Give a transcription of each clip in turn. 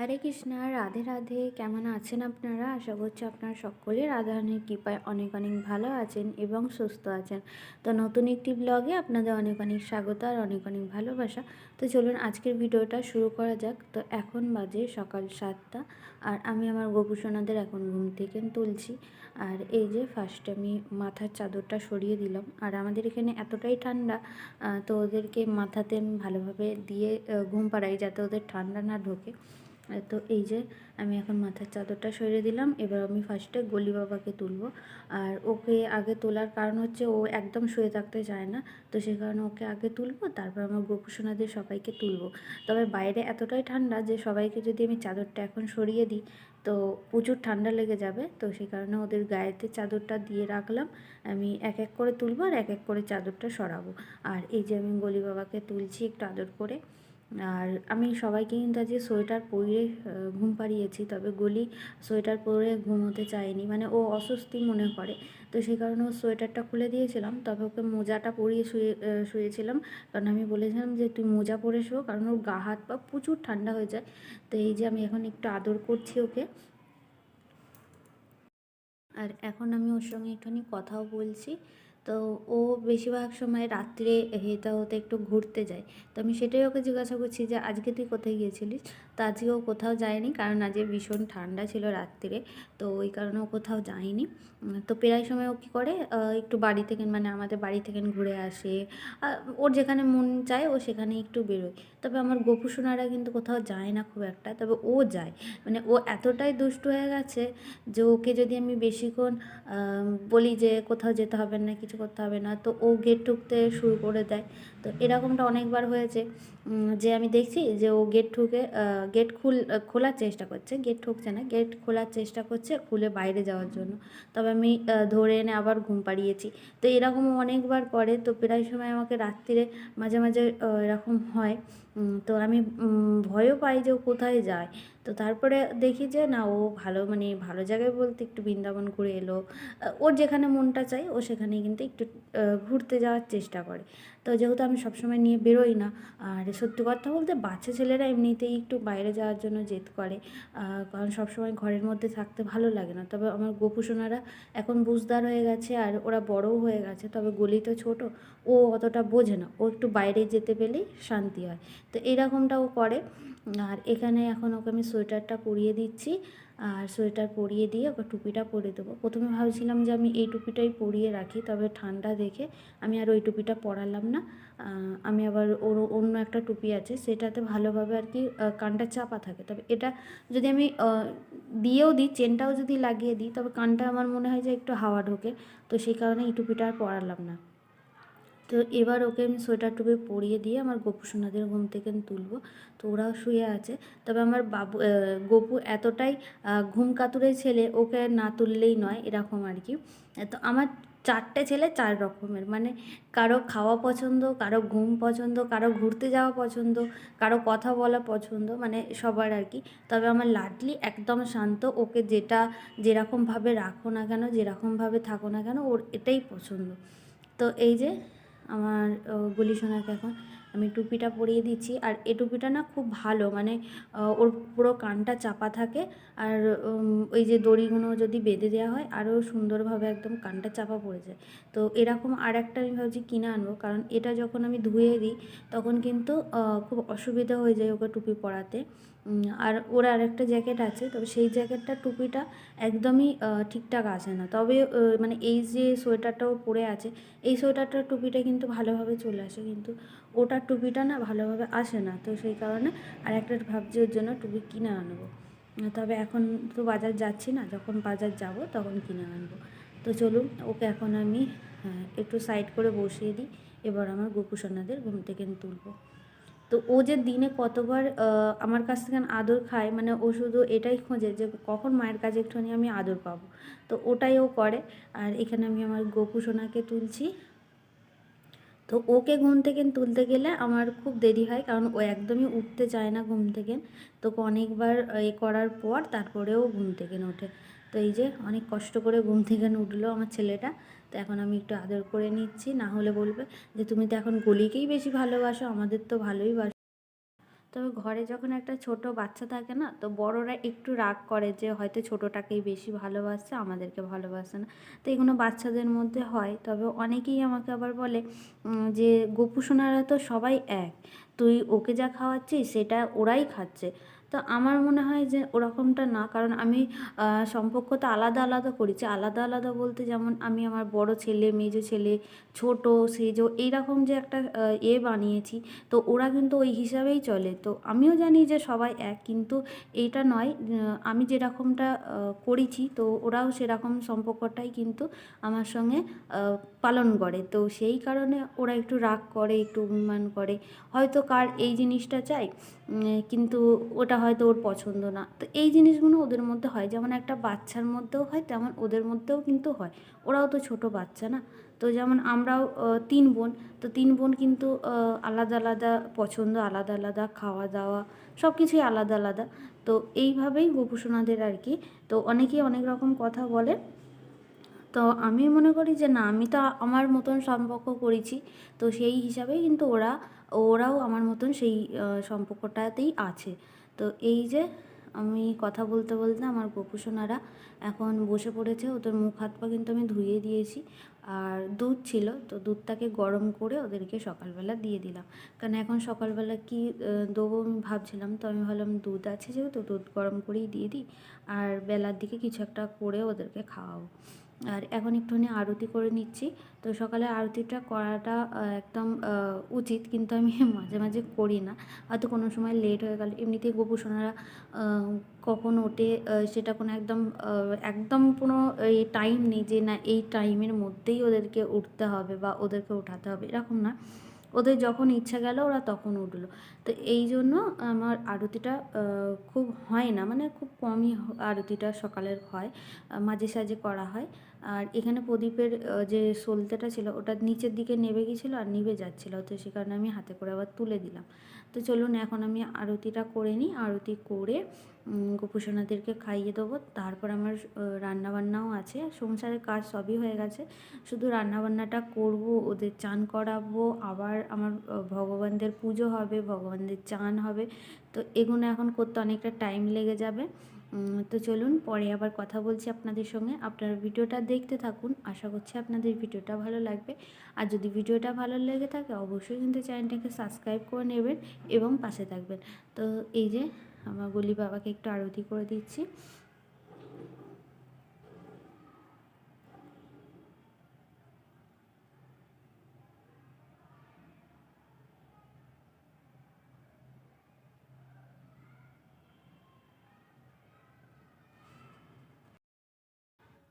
হরে কৃষ্ণা, রাধে রাধে। কেমন আছেন আপনারা? আশা করছি আপনারা সকলে রাধারানীর কৃপায় অনেক অনেক ভালো আছেন এবং সুস্থ আছেন। তো নতুন একটি ব্লগে আপনাদের অনেক অনেক স্বাগত আর অনেক অনেক ভালোবাসা। তো চলুন আজকের ভিডিওটা শুরু করা যাক। তো এখন বাজে সকাল সাতটা আর আমি আমার গোপুসোনাদের এখন ঘুম থেকে তুলছি। আর এই যে ফার্স্ট আমি মাথার চাদরটা সরিয়ে দিলাম। আর আমাদের এখানে এতটাই ঠান্ডা তো ওদেরকে মাথাতে ভালোভাবে দিয়ে ঘুম পাড়াই যাতে ওদের ঠান্ডা না ঢোকে। তো এই যে আমি এখন মাথার চাদরটা সরিয়ে দিলাম, এবার আমি ফার্স্টে গলি বাবাকে তুলবো। আর ওকে আগে তোলার কারণ হচ্ছে ও একদম শুয়ে থাকতে চায় না, তো সেই কারণে ওকে আগে তুলবো, তারপর আমার গোপুসোনাদের সবাইকে তুলবো। তবে বাইরে এতটাই ঠান্ডা যে সবাইকে যদি আমি চাদরটা এখন সরিয়ে দিই, তো প্রচুর ঠান্ডা লেগে যাবে। তো সেই কারণে ওদের গায়েতে চাদরটা দিয়ে রাখলাম, আমি এক এক করে তুলবো আর এক এক করে চাদরটা সরাবো। আর এই যে আমি গলি বাবাকে তুলছি একটু আদর করে। আর আমি সবাইকে কিন্তু আজকে সোয়েটার আহ, ঘুম পাড়িয়েছি তবে গলি সোয়েটার পরে ঘুমোতে চায়নি মানে ও অস্বস্তি মনে করে। তো সেই কারণে ও সোয়েটারটা খুলে দিয়েছিলাম তবে ওকে মোজাটা পরিয়ে শুয়ে শুয়েছিলাম। কারণ আমি বলেছিলাম যে তুই মোজা পরে শো। কারণ ওর গা হাত পা প্রচুর ঠান্ডা হয়ে যায়। তো এই যে আমি এখন একটু আদর করছি ওকে। আর এখন আমি ওর সঙ্গে একটুখানি কথাও বলছি। তো ও বেশিরভাগ সময় রাত্রে হেতা হতে একটু ঘুরতে যায়। তো আমি সেটাই ওকে জিজ্ঞাসা করছি যে, আজকে তুই কোথায় গিয়েছিলিস? তো আজকে ও কোথাও যায়নি কারণ আজকে ভীষণ ঠান্ডা ছিল রাত্রিরে তো ওই কারণে ও কোথাও যায়নি। তো প্রায় সময় ও কী করে একটু বাড়ি থেকে মানে আমাদের বাড়ি থেকে ঘুরে আসে ওর যেখানে মন চায় ও সেখানে একটু বেরোয়। তবে আমার গোপু সোনারা কিন্তু কোথাও যায় না খুব একটা, তবে ও যায়। মানে ও এতটাই দুষ্টু হয়ে গেছে যে ওকে যদি আমি বেশিক্ষণ বলি যে কোথাও যেতে হবে না, কিছু করতে হবে না, তো ও গেট ঠুকতে শুরু করে দেয়। তো এরকমটা অনেকবার হয়েছে যে আমি দেখছি যে ও গেট ঠুকে গেট খুল খোলার চেষ্টা করছে, গেট ঠুকছে না, গেট খোলার চেষ্টা করছে খুলে বাইরে যাওয়ার জন্য। তবে আমি ধরে এনে আবার ঘুম পাড়িয়েছি। তো এরকম অনেকবার করে, তো প্রায় সময় আমাকে রাত্রিরে মাঝে মাঝে এরকম হয়। তো আমি ভয়ও পাই যে ও কোথায় যায়। তো তারপরে দেখি যে না, ও ভালো মানে ভালো জায়গায় বলতে একটু বৃন্দাবন ঘুরে এলো। ওর যেখানে মনটা চাই, ও সেখানে কিন্তু একটু ঘুরতে যাওয়ার চেষ্টা করে। তো যেহেতু আমি সবসময় নিয়ে বেরোই না, আর সত্যি কথা বলতে বাচ্চা ছেলেরা এমনিতেই একটু বাইরে যাওয়ার জন্য জেদ করে কারণ সবসময় ঘরের মধ্যে থাকতে ভালো লাগে না। তবে আমার গোপুসোনারা এখন বুঝদার হয়ে গেছে, আর ওরা বড়ও হয়ে গেছে। তবে গলি তো ছোটো, ও অতটা বোঝে না। ও একটু বাইরে যেতে পেলেই শান্তি হয়। তো এইরকমটা ও করে। আর এখানে এখন ওকে আমি সোয়েটারটা পরিয়ে দিচ্ছি। আর সোয়েটার পরিয়ে দিয়ে ওকে টুপিটা পরে দেবো। প্রথমে ভাবছিলাম যে আমি এই টুপিটাই পরিয়ে রাখি, তবে ঠান্ডা দেখে আমি আর ওই টুপিটা পরালাম না। আমি আবার ওর অন্য একটা টুপি আছে, সেটাতে ভালোভাবে আর কি কানটা চাপা থাকে। তবে এটা যদি আমি দিয়েও দিই, চেনটাও যদি লাগিয়ে দিই, তবে কানটা আমার মনে হয় যে একটু হাওয়া ঢোকে। তো সেই কারণে এই টুপিটা আর পরালাম না। তো এবার ওকে আমি সোয়েটার টুপি পরিয়ে দিয়ে আমার গোপু সোনাদের ঘুম থেকে তুলবো। তো ওরাও শুয়ে আছে। তবে আমার বাবু গোপু এতটাই ঘুম কাতুরে ছেলে, ওকে না তুললেই নয়, এরকম আর কি। তো আমার চারটে ছেলে চার রকমের। মানে কারও খাওয়া পছন্দ, কারও ঘুম পছন্দ, কারও ঘুরতে যাওয়া পছন্দ, কারও কথা বলা পছন্দ মানে সবার আর কি। তবে আমার লাডলি একদম শান্ত, ওকে যেটা যেরকমভাবে রাখো না কেন, যেরকমভাবে থাকো না কেন, ওর এটাই পছন্দ। তো এই যে আমার গুলি সোনাকে এখন, আমি টুপিটা পরিয়ে দিচ্ছি। আর এই টুপিটা না খুব ভালো মানে ওর পুরো কানটা চাপা থাকে। আর ওই যে দড়িগুলো যদি বেঁধে দেওয়া হয়, আরও সুন্দরভাবে একদম কানটা চাপা পড়ে যায়। তো এরকম আর একটা আমি ভাবছি কিনে আনব, কারণ এটা যখন আমি ধুয়ে দিই, তখন কিন্তু খুব অসুবিধা হয়ে যায় ওকে টুপি পরাতে। আর ওর আরেকটা জ্যাকেট আছে, তবে সেই জ্যাকেটটা টুপিটা একদমই ঠিকঠাক আসে না। তবে মানে এই যে সোয়েটারটাও পরে আছে, এই সোয়েটারটার টুপিটা কিন্তু ভালোভাবে চলে আসে, কিন্তু ওটার টুপিটা না ভালোভাবে আসে না। তো সেই কারণে আর একটা ভাবছি ওর জন্য টুপি কিনে আনব। তবে এখন তো বাজার যাচ্ছি না, যখন বাজার যাব তখন কিনে আনব। তো চলুন, ওকে এখন আমি একটু সাইড করে বসিয়ে দিই, এবার আমার গোপুসোনাদের ঘুম থেকে তুলবো। তো ও যে দিনে কতবার আমার কাছ থেকে আদর খায় মানে ও শুধু এটাই খোঁজে যে কখন মায়ের কাছে একটুখানি আমি আদর পাবো। তো ওটাই ও করে। আর এখানে আমি আমার গোপু সোনাকে তুলছি। তো ওকে ঘুম থেকে তুলতে গেলে আমার খুব দেরি হয়, কারণ ও একদমই উঠতে চায় না ঘুম থেকে। তো অনেকবার এ করার পর তারপরেও ঘুম থেকে ওঠে। তো এই যে অনেক কষ্ট করে ঘুম থেকে উঠল আমার ছেলেটা। তো এখন আমি একটু আদর করে নিচ্ছি। না হলে বলবে যে, তুমি তো এখন গলিকেই বেশি ভালোবাসো, আমাদের তো ভালোই বাসো তবে ঘরে যখন একটা ছোট বাচ্চা থাকে না, তো বড়রা একটু রাগ করে যে, হয়তো ছোটোটাকেই বেশি ভালোবাসছে, আমাদেরকে ভালোবাসে না। তো এগুলো বাচ্চাদের মধ্যে হয়। তবে অনেকেই আমাকে আবার বলে যে গোপু সোনারা তো সবাই এক। তুই ওকে যা খাওয়াচ্ছিস, সেটা ওরাই খাচ্ছে। তো আমার মনে হয় যে ওরকমটা না। কারণ আমি সম্পর্ক তো আলাদা আলাদা করেছি। আলাদা আলাদা বলতে যেমন আমি আমার বড় ছেলে, মেজো ছেলে, ছোট, সেজো এইরকম যে একটা এ বানিয়েছি। তো ওরা কিন্তু ওই হিসাবেই চলে। তো আমিও জানি যে সবাই এক। কিন্তু এইটা নয় আমি যেরকমটা করেছি, তো ওরাও সেরকম সম্পর্কটাই কিন্তু আমার সঙ্গে পালন করে। তো সেই কারণে ওরা একটু রাগ করে, একটু অভিমান করে। হয়তো কার এই জিনিসটা চাই? কিন্তু ওটা হয়তো ওর পছন্দ না। তো এই জিনিসগুলো ওদের মধ্যে হয়। যেমন একটা বাচ্চার মধ্যেও হয়, তেমন ওদের মধ্যেও কিন্তু হয়। ওরাও তো ছোট বাচ্চা না? তো যেমন আমরাও তিন বোন। তো তিন বোন কিন্তু আলাদা আলাদা পছন্দ, আলাদা আলাদা খাওয়া দাওয়া সব কিছুই আলাদা আলাদা। তো এইভাবেই গোপুসোনাদের আর কি। তো অনেকেই অনেক রকম কথা বলে। তো আমি মনে করি যে, না, আমি তো আমার মতন সম্পর্ক করেছি। তো সেই হিসাবেই কিন্তু ওরা, ওরাও আমার মতন সেই সম্পর্কটাতেই আছে। তো এই যে, আমি কথা বলতে বলতে আমার গোপুসোনারা এখন বসে পড়েছে। ওদের মুখ হাত পা কিন্তু আমি ধুয়ে দিয়েছি। আর দুধ ছিল, তো দুধটাকে গরম করে ওদেরকে সকালবেলা দিয়ে দিলাম। কারণ এখন সকালবেলা কি দেবো আমি ভাবছিলাম, তো আমি ভাবলাম দুধ আছে যেহেতু, দুধ গরম করেই দিয়ে দিই। আর বেলার দিকে কিছু একটা করে ওদেরকে খাওয়াবো। আর এখন একটুখানি আরতি করে নিচ্ছি। তো সকালে আরতিটা করাটা একদম উচিত, কিন্তু আমি মাঝে মাঝে করি না। হয়তো কোনো সময় লেট হয়ে গেল, এমনিতেই গোপুসোনারা কখন ওঠে সেটা কোনো একদম একদম কোনো, এই টাইম নেই যে না, এই টাইমের মধ্যেই ওদেরকে উঠতে হবে বা ওদেরকে উঠাতে হবে, এরকম না। ওদের যখন ইচ্ছা গেল, ওরা তখন উঠল। তো এই জন্য আমার আরতিটা খুব হয় না মানে খুব কমই আরতিটা সকালের হয়, মাঝে সাঝে করা হয়। আর এখানে প্রদীপের যে সলতেটা ছিল, ওটা নিচের দিকে নেবে গেছিল আর নিভে যাচ্ছিল, তো সে কারণে আমি হাতে করে আবার তুলে দিলাম। তো চলুন, এখন আমি আরতিটা করে নিই। আরতি করে গোপুসোনাদেরকে খাইয়ে দেবো। তারপর আমার রান্নাবান্নাও আছে। সংসারের কাজ সবই হয়ে গেছে। শুধু রান্নাবান্নাটা করব, ওদের চান করাবো, আবার আমার ভগবানদের পুজো হবে, ভগবানদের চান হবে। তো এগুলো এখন করতে অনেকটা টাইম লেগে যাবে। তো চলুন, পরে আবার কথা বলছি আপনাদের সঙ্গে। আপনারা ভিডিওটা দেখতে থাকুন। আশা করছি আপনাদের ভিডিওটা ভালো লাগবে। আর যদি ভিডিওটা ভালো লেগে থাকে, অবশ্যই কিন্তু চ্যানেলটাকে সাবস্ক্রাইব করে নেবেন এবং পাশে থাকবেন। তো এই যে আমার গলি বাবাকে একটু আরতি করে দিচ্ছি।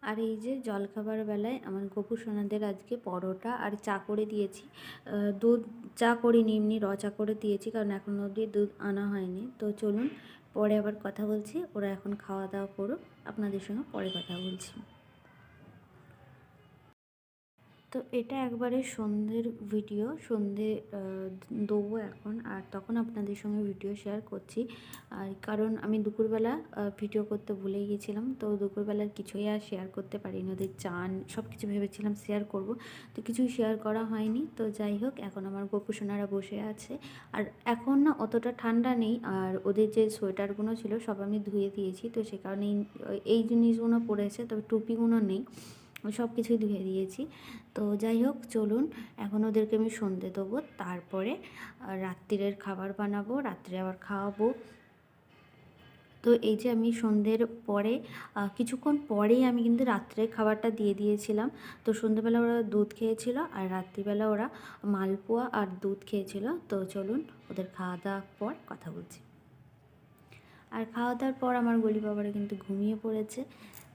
আর এই যে জলখাবার বেলায় আমার গোপু সোনাদের আজকে পরোটা আর চা করে দিয়েছি। দুধ, চা করিনি, এমনি র চা করে দিয়েছি কারণ এখন অবধি দুধ আনা হয়নি। তো চলুন পরে আবার কথা বলছি, ওরা এখন খাওয়া দাওয়া করুক, আপনাদের সঙ্গে পরে কথা বলছি। তো এটা একবারে সন্ধ্যের ভিডিও সন্ধে আহ, দেবো এখন। আর তখন আপনাদের সঙ্গে ভিডিও শেয়ার করছি। আর কারণ আমি দুপুরবেলা ভিডিও করতে ভুলে গিয়েছিলাম তো দুপুরবেলার কিছুই আর শেয়ার করতে পারিনি। ওদের চান সব কিছু ভেবেছিলাম শেয়ার করব। তো কিছুই শেয়ার করা হয়নি। তো যাই হোক এখন আমার গোপুসোনারা বসে আছে। আর এখন না অতটা ঠান্ডা নেই। আর ওদের যে সোয়েটারগুলো ছিল সব আমি ধুয়ে দিয়েছি। তো সে কারণে এই- জিনিসগুলো পড়েছে। তবে টুপিগুলো নেই। সব কিছুই ধুয়ে দিয়েছি। তো যাই হোক, চলুন, এখন ওদেরকে আমি সন্ধে দেবো, তারপরে রাত্রিরের খাবার বানাবো, রাত্রে আবার খাওয়াবো। তো এই যে আমি সন্ধ্যের পরে কিছুক্ষণ পরেই আমি কিন্তু রাত্রে খাবারটা দিয়ে দিয়েছিলাম। তো সন্ধ্যেবেলা ওরা দুধ খেয়েছিল আর রাত্রিবেলা ওরা মালপোয়া আর দুধ খেয়েছিল। তো চলুন, ওদের খাওয়া দাওয়ার পর কথা বলছি। আর খাওয়া দাওয়ার পর আমার গলি বাবারা কিন্তু ঘুমিয়ে পড়েছে।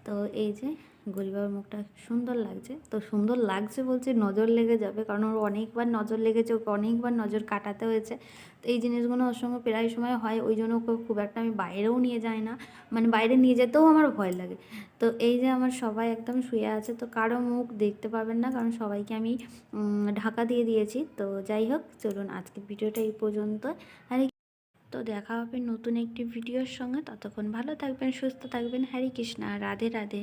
তো এই যে গলি বাবার মুখটা সুন্দর লাগছে। তো সুন্দর লাগছে বলছে নজর লেগে যাবে, কারণ ওর অনেকবার নজর লেগেছে, ওকে অনেকবার নজর কাটাতে হয়েছে। তো এই জিনিসগুলো ওর সঙ্গে প্রায় সময় হয়, ওই জন্য ওকে খুব একটা আমি বাইরেও নিয়ে যাই না। মানে বাইরে নিয়ে যেতেও আমার ভয় লাগে। তো এই যে আমার সবাই একদম শুয়ে আছে, তো কারও মুখ দেখতে পাবেন না, কারণ সবাইকে আমি ঢাকা দিয়ে দিয়েছি। তো যাই হোক, চলুন আজকে ভিডিওটা এই পর্যন্ত। আর তো দেখা হবে নতুন একটি ভিডিওর সঙ্গে। ততক্ষণ ভালো থাকবেন, সুস্থ থাকবেন। হরে কৃষ্ণা, রাধে রাধে।